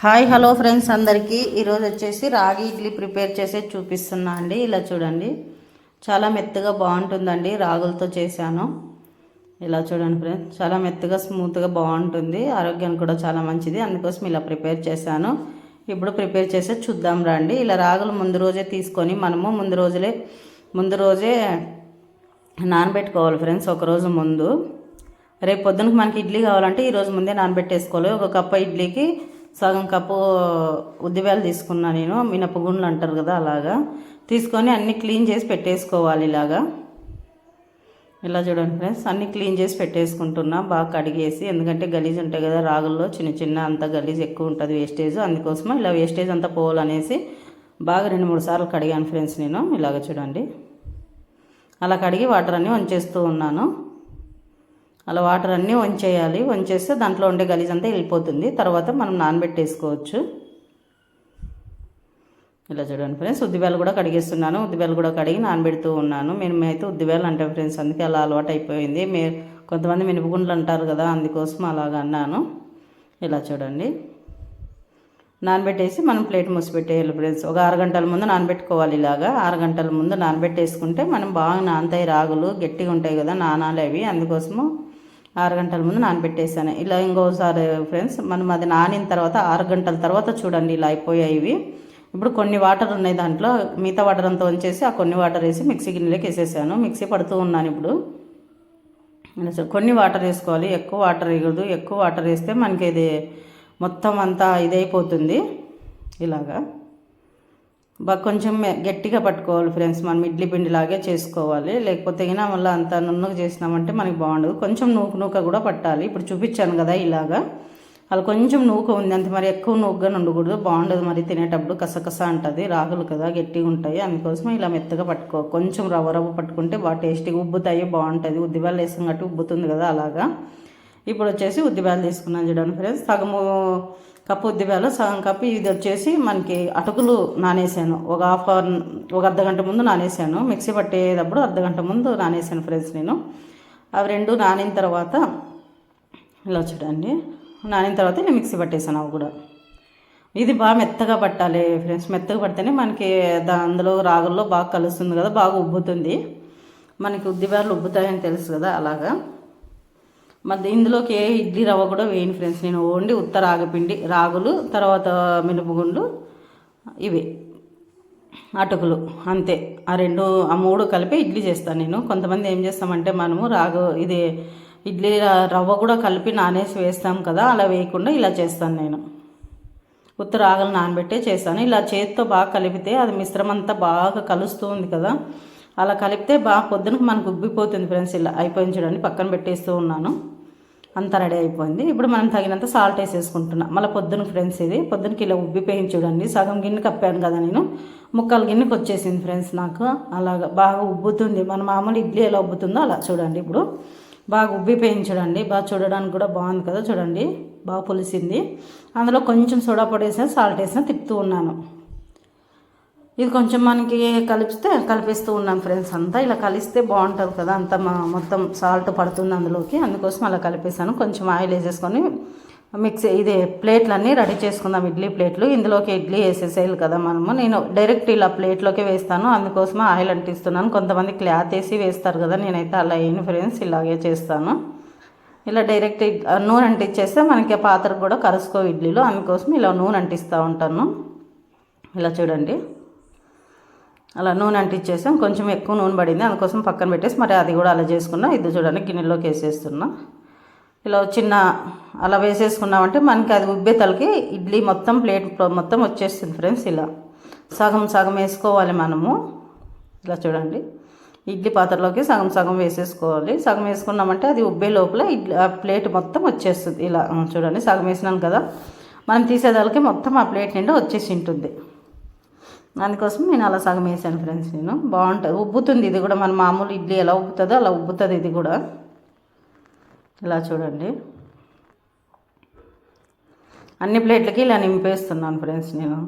Hi hello friends అందరికీ. ఈరోజు వచ్చేసి రాగి ఇడ్లీ ప్రిపేర్ చేసే చూపిస్తున్నా అండి. ఇలా చూడండి. చాలా మెత్తగా బాగుంటుందండి. రాగులతో చేశాను. ఇలా చూడండి ఫ్రెండ్స్. చాలా మెత్తగా స్మూత్గా బాగుంటుంది. ఆరోగ్యానికి కూడా చాలా మంచిది. అందుకోసం ఇలా ప్రిపేర్ చేశాను. ఇప్పుడు ప్రిపేర్ చేసే చూద్దాం రండి. ఇలా రాగులు ముందు రోజే తీసుకొని మనము ముందు రోజులే ముందు రోజే నానబెట్టుకోవాలి ఫ్రెండ్స్ ఒక రోజు ముందు. రేపు పొద్దునకి మనకి ఇడ్లీ కావాలంటే ఈరోజు ముందే నానబెట్టేసుకోవాలి. ఒక కప్ప ఇడ్లీకి సగం కప్పు ఉద్దివేలు తీసుకున్నా నేను మినపగుండ్లు అంటారు కదా అలాగా. తీసుకొని అన్నీ క్లీన్ చేసి పెట్టేసుకోవాలి ఇలాగా. ఇలా చూడండి ఫ్రెండ్స్ అన్నీ క్లీన్ చేసి పెట్టేసుకుంటున్నా బాగా కడిగేసి ఎందుకంటే గలీజ్ ఉంటాయి కదా రాగుల్లో చిన్న చిన్న అంత గలీజ్ ఎక్కువ ఉంటుంది వేస్టేజ్ అందుకోసం ఇలా వేస్టేజ్ అంతా పోవాలనేసి బాగా రెండు మూడు సార్లు కడిగాను ఫ్రెండ్స్ నేను ఇలాగ చూడండి. అలా కడిగి వాటర్ అన్నీ వంచేస్తూ ఉన్నాను. అలా వాటర్ అన్నీ వంచేయాలి. వంచేస్తే దాంట్లో ఉండే గలీజ్ అంతా వెళ్ళిపోతుంది. తర్వాత మనం నానబెట్టేసుకోవచ్చు. ఇలా చూడండి ఫ్రెండ్స్ ఉద్దిబేలు కూడా కడిగేస్తున్నాను. ఉద్దిబేలు కూడా కడిగి నానబెడుతూ ఉన్నాను. మేమైతే ఉద్దిబేలు అంటే ఫ్రెండ్స్ అందుకే అలా అలవాటు అయిపోయింది. మే కొంతమంది మినపగుండ్లు అంటారు కదా అందుకోసం అలాగ అన్నాను. ఇలా చూడండి. నానబెట్టేసి మనం ప్లేట్ మూసిపెట్టేయాలి ఫ్రెండ్స్. ఒక ఆరు గంటల ముందు నానబెట్టుకోవాలి ఇలాగా. ఆరు గంటల ముందు నానబెట్టేసుకుంటే మనం బాగా నానతాయి రాగులు గట్టిగా ఉంటాయి కదా నానాలు అవి. అందుకోసము ఆరు గంటల ముందు నానబెట్టేసాను ఇలా ఇంకోసారి ఫ్రెండ్స్ మనం అది నానిన తర్వాత ఆరు గంటల తర్వాత చూడండి ఇలా అయిపోయాయి ఇవి. ఇప్పుడు కొన్ని వాటర్ ఉన్నాయి దాంట్లో మిగతా వాటర్ అంతా వంచేసి ఆ కొన్ని వాటర్ వేసి మిక్సీ గిన్నెలోకి వేసేసాను. మిక్సీ పడుతూ ఉన్నాను ఇప్పుడు. కొన్ని వాటర్ వేసుకోవాలి ఎక్కువ వాటర్ వేయకూడదు. ఎక్కువ వాటర్ వేస్తే మనకి ఇది మొత్తం అంతా ఇదైపోతుంది. ఇలాగా. కొంచెం గట్టిగా పట్టుకోవాలి ఫ్రెండ్స్. మనం ఇడ్లీ పిండి లాగే చేసుకోవాలి. లేకపోతే అయినా మళ్ళీ అంత నున్నగా చేసినామంటే మనకి బాగుండదు. కొంచెం నూకు నూక కూడా పట్టాలి. ఇప్పుడు చూపించాను కదా ఇలాగా. అలా కొంచెం నూక ఉంది అంత. మరి ఎక్కువ నూకగా ఉండకూడదు. బాగుండదు మరి తినేటప్పుడు. కసకస అంటుంది. రాగులు కదా గట్టిగా ఉంటాయి. అందుకోసం ఇలా మెత్తగా పట్టుకో. కొంచెం రవ్వ రవ్వ పట్టుకుంటే బాగా టేస్టీగా ఉబ్బుతాయి బాగుంటుంది. ఉద్దిబాలు వేసాం కాబట్టి ఉబ్బుతుంది కదా అలాగా. ఇప్పుడు వచ్చేసి ఉద్దిబాలు తీసుకున్నాను చూడండి ఫ్రెండ్స్. సగము కప్పు ఉద్దిబాలు సగం కప్పు ఇది వచ్చేసి మనకి అటుకులు నానేసాను. ఒక హాఫ్ అవర్ ఒక అర్ధ గంట ముందు నానేసాను. మిక్సీ పట్టేటప్పుడు అర్ధ గంట ముందు నానేసాను ఫ్రెండ్స్ నేను. అవి రెండు నానిన తర్వాత ఇలా చూడండి. నానిన తర్వాత నేను మిక్సీ పట్టేసాను అవి కూడా. ఇది బాగా మెత్తగా పట్టాలి ఫ్రెండ్స్. మెత్తగా పడితేనే మనకి దా అందులో రాగుల్లో బాగా కలుస్తుంది కదా బాగా ఉబ్బుతుంది. మనకి ఉద్దిబార్లు ఉబ్బుతాయని తెలుసు కదా అలాగా. మరి ఇందులోకి ఏ ఇడ్లీ రవ్వ కూడా వేయను ఫ్రెండ్స్ నేను ఓన్లీ ఉత్త రాగపిండి రాగులు తర్వాత మినపగుండ్లు ఇవి. అటుకులు అంతే. ఆ రెండు ఆ మూడు కలిపి ఇడ్లీ చేస్తాను నేను. కొంతమంది ఏం చేస్తామంటే మనము రాగు ఇది ఇడ్లీ రవ్వ కూడా కలిపి నానేసి వేస్తాం కదా అలా వేయకుండా ఇలా చేస్తాను నేను. ఉత్త రాగలు నానబెట్టే చేస్తాను. ఇలా చేతితో బాగా కలిపితే అది మిశ్రమం అంతా బాగా కలుస్తూ ఉంది కదా. అలా కలిపితే బాగా పొద్దునకు మనకు ఉబ్బిపోతుంది ఫ్రెండ్స్ ఇలా అయిపోయించడానికి పక్కన పెట్టేస్తూ ఉన్నాను. అంతా రెడీ అయిపోయింది. ఇప్పుడు మనం తగినంత సాల్ట్ వేసేసుకుంటున్నాం. మళ్ళీ పొద్దున ఫ్రెండ్స్ ఇది. పొద్దునకి ఇలా ఉబ్బిపోయింది చూడండి. సగం గిన్నె కప్పాను కదా నేను. ముక్కలు గిన్నెకి వచ్చేసింది ఫ్రెండ్స్ నాకు. అలాగా బాగా ఉబ్బుతుంది. మన మామూలు ఇడ్లీ ఎలా ఉబ్బుతుందో అలా చూడండి ఇప్పుడు. బాగా ఉబ్బిపోయింది చూడండి. బాగా చూడడానికి కూడా బాగుంది కదా చూడండి. బాగా పులిసింది. అందులో కొంచెం సోడా పొడి వేసిన సాల్ట్ వేసిన తిప్పుతూ ఉన్నాను. ఇది కొంచెం మనకి కలిపితే కలిపిస్తూ ఉన్నాం ఫ్రెండ్స్ అంతా. ఇలా కలిస్తే బాగుంటుంది కదా అంత మొత్తం సాల్ట్ పడుతుంది అందులోకి. అందుకోసం అలా కలిపేసాను కొంచెం ఆయిల్ వేసేసుకొని మిక్సీ ఇది ప్లేట్లన్నీ రెడీ చేసుకుందాం ఇడ్లీ ప్లేట్లు. ఇందులోకి ఇడ్లీ వేసేసేయాలి కదా మనము. నేను డైరెక్ట్ ఇలా ప్లేట్లోకి వేస్తాను. అందుకోసం ఆయిల్ అంటిస్తున్నాను. కొంతమంది క్లాత్ వేసి వేస్తారు కదా నేనైతే అలా వేయను ఫ్రెండ్స్ ఇలాగే చేస్తాను. ఇలా డైరెక్ట్ నూనె అంటించేస్తే మనకి పాత్ర కూడా కరుసుకో ఇడ్లీలో. అందుకోసం ఇలా నూనె అంటిస్తూ ఉంటాను. ఇలా చూడండి. అలా నూనె అంటించేసాం కొంచెం ఎక్కువ నూనె పడింది. అందుకోసం పక్కన పెట్టేసి మరి అది కూడా అలా చేసుకున్నా. ఇది చూడండి గిన్నెలోకి వేసేస్తున్నా. ఇలా చిన్న అలా వేసేసుకున్నామంటే మనకి అది ఉబ్బే తలకి ఇడ్లీ మొత్తం ప్లేట్ మొత్తం వచ్చేస్తుంది ఫ్రెండ్స్ ఇలా. సగం సగం వేసుకోవాలి మనము. ఇలా చూడండి. ఇడ్లీ పాత్రలోకి సగం సగం వేసేసుకోవాలి. సగం వేసుకున్నామంటే అది ఉబ్బే లోపల ఇడ్లీ ఆ ప్లేట్ మొత్తం వచ్చేస్తుంది. ఇలా చూడండి సగం వేసినాం కదా. మనం తీసేదానికి మొత్తం ఆ ప్లేట్ నిండా వచ్చేసి ఉంటుంది. అందుకోసం నేను అలా సగం వేసాను ఫ్రెండ్స్ నేను. బాగుంటుంది. ఉబ్బుతుంది ఇది కూడా. మన మామూలు ఇడ్లీ ఎలా ఉబ్బుతుందో అలా ఉబ్బుతుంది ఇది కూడా. ఇలా చూడండి. అన్ని ప్లేట్లకి ఇలా నింపేస్తున్నాను ఫ్రెండ్స్ నేను.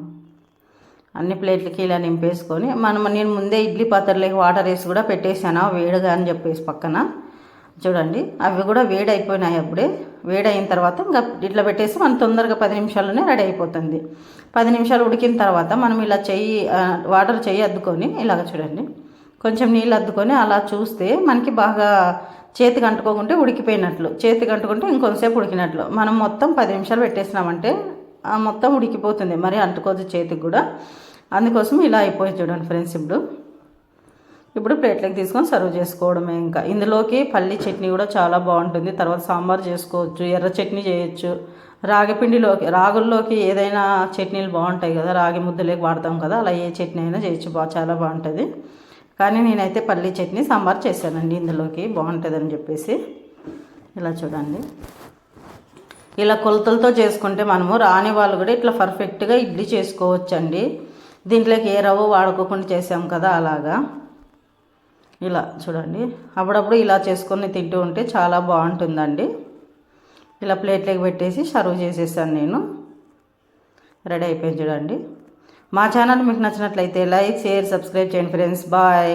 అన్ని ప్లేట్లకి ఇలా నింపేసుకొని మనం నేను ముందే ఇడ్లీ పాత్రలోకి వాటర్ వేసి కూడా పెట్టేశాను. వేడిగా అని చెప్పేసి పక్కన. చూడండి. అవి కూడా వేడి అయిపోయినాయి అప్పుడే. వేడైన తర్వాత ఇంకా ఇట్లా పెట్టేసి మనం తొందరగా పది నిమిషాల్లోనే రెడీ అయిపోతుంది. పది నిమిషాలు ఉడికిన తర్వాత మనం ఇలా చెయ్యి వాటర్ చెయ్యి అద్దుకొని ఇలాగ చూడండి. కొంచెం నీళ్ళు అద్దుకొని అలా చూస్తే మనకి బాగా చేతికి అంటుకోకుంటే ఉడికిపోయినట్లు. చేతికి అంటుకుంటే ఇంకొంతసేపు ఉడికినట్లు. మనం మొత్తం పది నిమిషాలు పెట్టేసినామంటే ఆ మొత్తం ఉడికిపోతుంది. మరి అంటుకోదు చేతికి కూడా. అందుకోసం ఇలా అయిపోయి చూడండి ఫ్రెండ్స్ ఇప్పుడు. ఇప్పుడు ప్లేట్లోకి తీసుకొని సర్వ్ చేసుకోవడమే ఇంకా. ఇందులోకి పల్లి చట్నీ కూడా చాలా బాగుంటుంది. తర్వాత సాంబార్ చేసుకోవచ్చు ఎర్ర చట్నీ చేయొచ్చు. రాగిపిండిలోకి రాగుల్లోకి ఏదైనా చట్నీలు బాగుంటాయి కదా రాగి ముద్దలేకి వాడతాం కదా అలా ఏ చట్నీ అయినా చేయొచ్చు. బాగా చాలా బాగుంటుంది. కానీ నేనైతే పల్లి చట్నీ సాంబార్ చేశానండి ఇందులోకి. బాగుంటుందని చెప్పేసి. ఇలా చూడండి. ఇలా కొలతలతో చేసుకుంటే మనము రాని వాళ్ళు కూడా ఇట్లా పర్ఫెక్ట్గా ఇడ్లీ చేసుకోవచ్చండి. దీంట్లోకి ఏ రవ్వ వాడుకోకుండా చేసాం కదా అలాగా. ఇలా చూడండి. అప్పుడప్పుడు ఇలా చేసుకొని తింటూ ఉంటే చాలా బాగుంటుందండి. ఇలా ప్లేట్లోకి పెట్టేసి సర్వ్ చేసేసాను నేను. రెడీ అయిపోయింది చూడండి. మా ఛానల్ మీకు నచ్చినట్లయితే లైక్ షేర్ సబ్స్క్రైబ్ చేయండి ఫ్రెండ్స్. బాయ్.